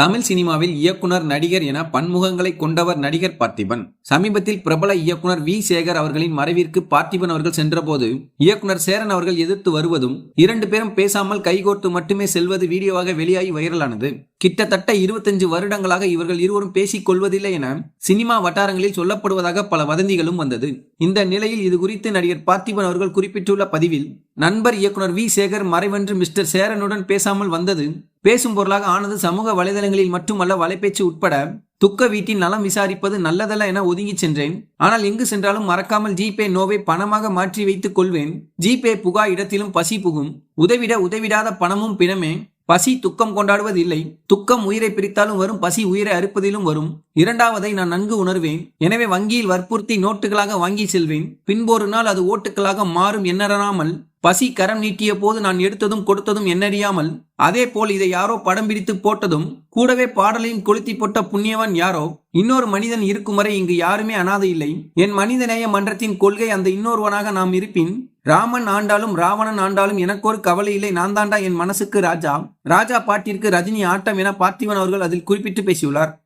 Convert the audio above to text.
தமிழ் சினிமாவில் இயக்குனர் நடிகர் என பன்முகங்களை கொண்டவர் நடிகர் பார்த்திபன். சமீபத்தில் பிரபல இயக்குனர் வி. சேகர் அவர்களின் மறைவிற்கு பார்த்திபன் அவர்கள் சென்றபோது இயக்குனர் சேரன் அவர்கள் எதிர்த்து வருவதும் இரண்டு பேரும் பேசாமல் கைகோர்த்து மட்டுமே செல்வது வீடியோவாக வெளியாகி வைரலானது. கிட்டத்தட்ட இருபத்தஞ்சு வருடங்களாக இவர்கள் இருவரும் பேசிக் கொள்வதில்லை என சினிமா வட்டாரங்களில் சொல்லப்படுவதாக பல வதந்திகளும் வந்தது. இந்த நிலையில் இது குறித்து நடிகர் பார்த்திபன் அவர்கள் குறிப்பிட்டுள்ள பதிவில் நண்பர் இயக்குனர் வி. சேகர் மறைவென்று மிஸ்டர் சேரனுடன் பேசாமல் வந்தது. பேசும் பொருளாக ஆனது சமூக வலைதளங்களில் மட்டுமல்ல வலைபேச்சு உட்பட துக்க வீட்டின் நலம் விசாரிப்பது நல்லதல்ல என ஒதுங்கி சென்றேன். ஆனால் எங்கு சென்றாலும் மறக்காமல் ஜிபே நோவை பணமாக மாற்றி வைத்துக் கொள்வேன். ஜிபே புகா இடத்திலும் பசி புகும். உதவிட உதவிடாத பணமும் பிணமே. பசி துக்கம் கொண்டாடுவது இல்லை துக்கம் உயிரை பிரித்தாலும் வரும் பசி உயிரை அறுப்பதிலும் வரும். இரண்டாவதை நான் நன்கு உணர்வேன். எனவே வங்கியில் வற்புறுத்தி நோட்டுகளாக வாங்கி செல்வேன். பின்பொரு நாள் அது ஓட்டுகளாக மாறும் எண்ணறாமல் பசி கரம் நீட்டிய போது நான் எடுத்ததும் கொடுத்ததும் எண்ணறியாமல் அதே போல் இதை யாரோ படம் பிடித்து போட்டதும் கூடவே பாடலையும் கொளுத்தி போட்ட புண்ணியவன் யாரோ இன்னொரு மனிதன் இருக்கும் வரை இங்கு யாருமே அனாதை இல்லை. என் மனிதநேய மன்றத்தின் கொள்கை அந்த இன்னொருவனாக நாம் இருப்பின் ராமன் ஆண்டாலும் ராவணன் ஆண்டாலும் எனக்கு ஒரு கவலை இல்லை நான் தாண்டா என் மனசுக்கு ராஜா. ராஜா பாட்டிற்கு ரஜினி ஆட்டம் என பார்த்திவன் அவர்கள் அதில் குறிப்பிட்டு பேசியுள்ளார்.